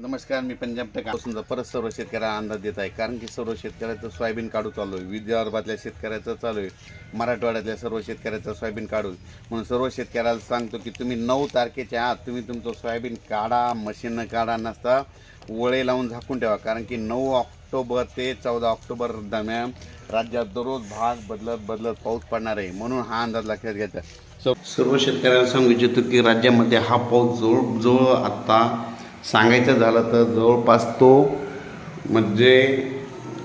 नमस्कार मी पंजाब टेक. समजा परत सर्व शेतकऱ्याला अंदाज देत आहे. कारण की सर्व शेतकऱ्याचं सोयाबीन काढू चालू आहे. विदर्भातल्या शेतकऱ्याचं चालू आहे. मराठवाड्यातल्या सर्व शेतकऱ्याचं सोयाबीन काढू म्हणून सर्व शेतकऱ्याला सांगतो की तुम्ही नऊ तारखेच्या आत तुम्ही तुमचं सोयाबीन काढा मशीनं काढा नसता वळे लावून झाकून ठेवा. कारण की नऊ ऑक्टोबर ते चौदा ऑक्टोबर दरम्यान राज्यात दररोज भाग बदलत बदलत पाऊस पडणार आहे. म्हणून हा अंदाज लक्षात घ्यायचा. सर्व शेतकऱ्याला सांगू इच्छितो की राज्यामध्ये हा पाऊस जवळ आत्ता सांगायचं झालं तर जवळपास तो म्हणजे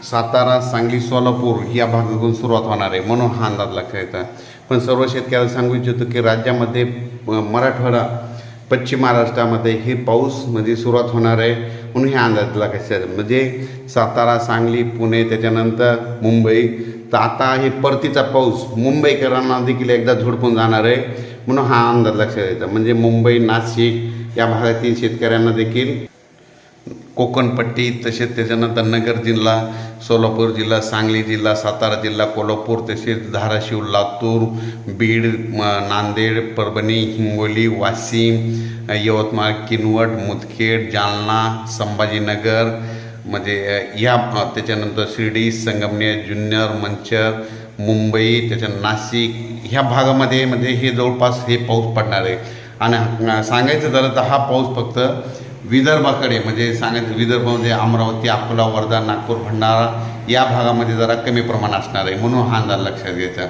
सातारा सांगली सोलापूर या भागातून सुरुवात होणार आहे म्हणून हा अंदाज लक्षात येतं. पण सर्व शेतकऱ्याला सांगू इच्छितो की राज्यामध्ये मराठवाडा पश्चिम महाराष्ट्रामध्ये हे पाऊस म्हणजे सुरुवात होणार आहे म्हणून हे अंदाज लक्षात म्हणजे सातारा सांगली पुणे त्याच्यानंतर मुंबई. तर आता हे परतीचा पाऊस मुंबईकरांना देखील एकदा झोडपून जाणार आहे. म्हणून हा अंदाज लक्षात येतो म्हणजे मुंबई नाशिक या भागातील शेतकऱ्यांना देखील कोकणपट्टी तसेच त्याच्यानंतर नगर जिल्हा सोलापूर जिल्हा सांगली जिल्हा सातारा जिल्हा कोल्हापूर तसेच धाराशिव लातूर बीड नांदेड परभणी हिंगोली वाशिम यवतमाळ किनवट मुदखेड जालना संभाजीनगर म्हणजे ह्या या त्याच्यानंतर शिर्डी संगमनेर जुन्नर मंचर मुंबई त्याच्या नाशिक ह्या भागामध्ये म्हणजे हे जवळपास हे पाऊस पडणार आहे. आणि सांगायचं झालं तर हा पाऊस फक्त विदर्भाकडे म्हणजे सांगायचं विदर्भामध्ये अमरावती अकोला वर्धा नागपूर भंडारा या भागामध्ये जरा कमी प्रमाण असणार आहे. म्हणून हा अंदाज लक्षात घ्यायचा.